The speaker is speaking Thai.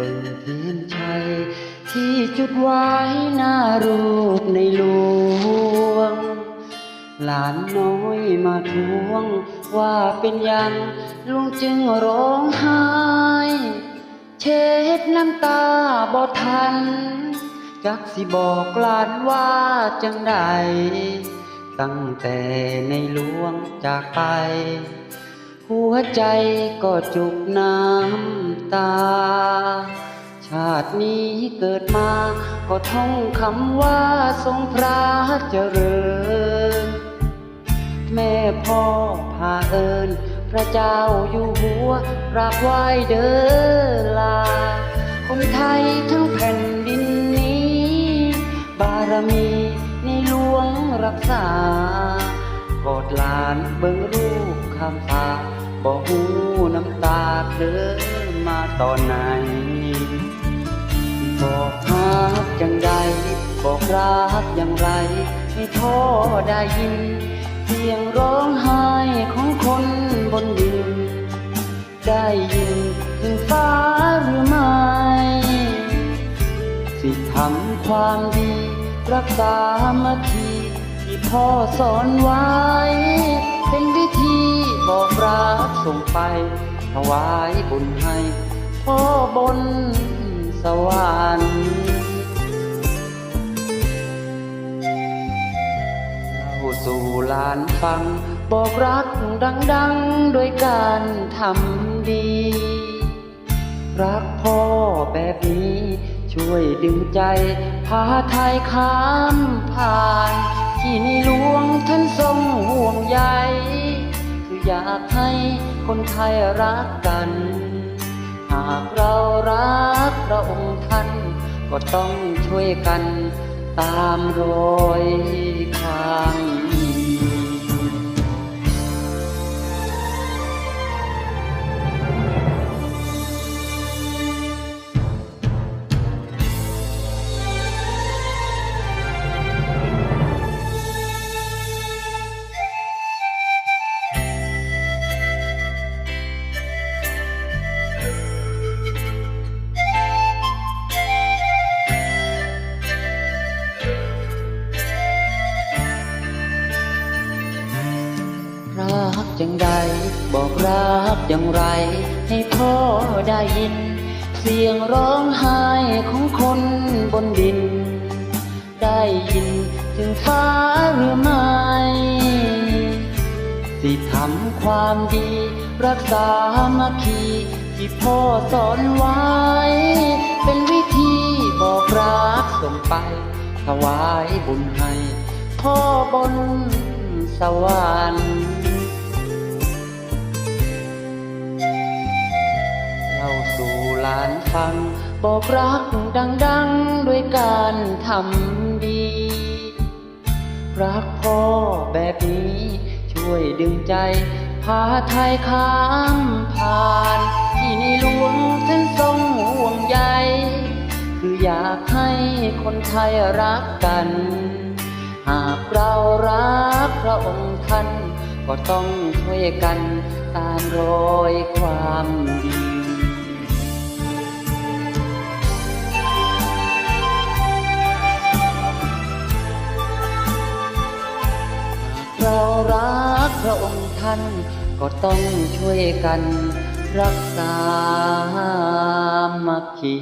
เบิ่งเทียนชัย ที่จุดไว้หน้ารูปในหลวง หลานน้อยมาทวง ว่าเป็นยังลุงจึงร้องไห้ เช็ดน้ำตาบ่ทัน จักสิบอกหลานว่าจังใด ตั้งแต่ในหลวงจากไป หัวใจก็จุกน้ำตา ชาตินี้เกิดมาก็ท่องคำว่าทรงพระเจริญ แม่พ่อพาเอิญพระเจ้าอยู่หัวกราบไหว้เด้อลา คนไทยทั้งแผ่นดินนี้ บารมีในหลวงรักษากอดหลานเบิ่ง บอกหูน้ำตาเธอมาตอนไหน บอกรักจังใดบอกรักอย่างไรให้พ่อได้ยิน เสียงร้องไห้ของคนบนดิน ได้ยินถึงฟ้าหรือไม่ สิทำความดี รักษามาคีที่พ่อสอนไว้ เป็นวิธี บอกรักส่งไปถวายบุญให้พ่อบนสวรรค์เล่าสู่ลานฟัง บอกรักดังๆโดยการทำดี รักพ่อแบบนี้ช่วยดึงใจ พาไทยข้ามผ่าน ที่ในหลวงท่านทรงห่วงใย อยากให้คนไทยรักกัน หากเรารักพระองค์ท่าน ก็ต้องช่วยกันตามรอยคำรั บอกรักอย่างไร ให้พ่อได้ยิน เสียงร้องไห้ของคนบนดิน ได้ยินถึงฟ้าหรือไม่สิทำความดี รักษามาคีที่พ่อสอนไว้ เป็นวิธีบอกรักส่งไป ถวายบุญให้ พ่อบนสวรรค์ สู่หลานฟัง บอกรักดังๆด้วยการทำดี รักพ่อแบบนี้ ช่วยดึงใจ พาไทยข้ามผ่านที่ในหลวงท่านทรงห่วงใยคืออยากให้คนไทยรักกัน หากเรารักพระองค์ท่านก็ต้องช่วยกันตามรอยความดี ท่านก็ต้องช่วยกันรักษามัคคี